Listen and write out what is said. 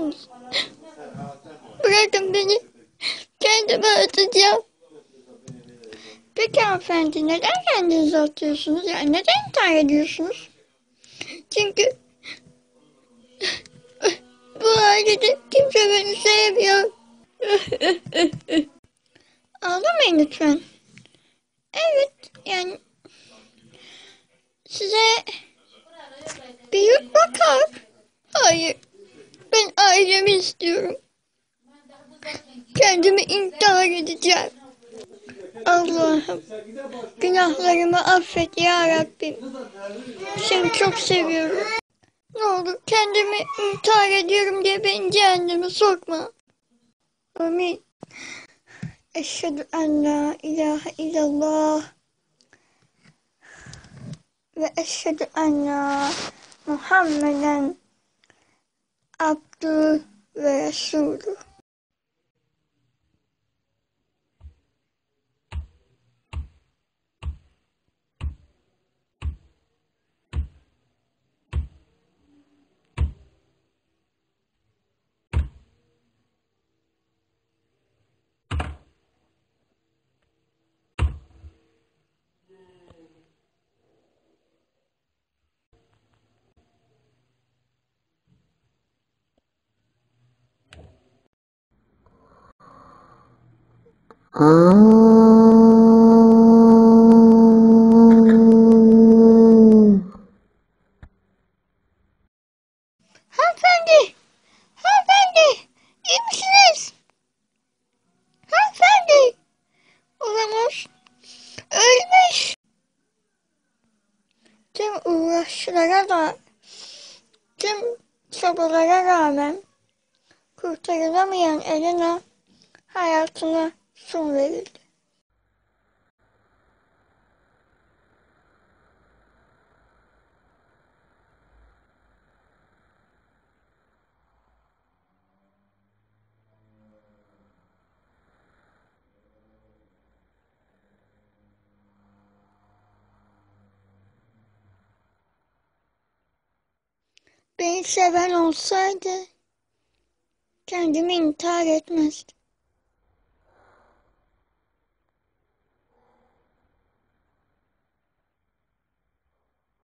musunuz? Bırakın beni. Kendimi atacağım. Peki hanımefendi neden kendinizi atıyorsunuz? Yani neden intihar ediyorsunuz? Çünkü bu ailede kimse beni sevmiyor. Ağlamayın lütfen. Evet yani size bir yurt bakar. Hayır. Ailemi istiyorum. Kendimi intihar edeceğim. Allah'ım günahlarımı affet ya Rabbim. Seni çok seviyorum. Ne olur kendimi intihar ediyorum diye beni cehenneme sokma. Amin. Eşhedü en la ilahe illallah ve eşhedü enne Muhammeden abdü ve Hanımefendi! Hanımefendi! İyi misiniz? Hanımefendi! Olamaz. Ölmüş. Tüm uğraşlara da tüm çabalara rağmen kurtarılamayan Elena hayatına son verildi. Beni seven olsaydı kendimi intihar etmezdim.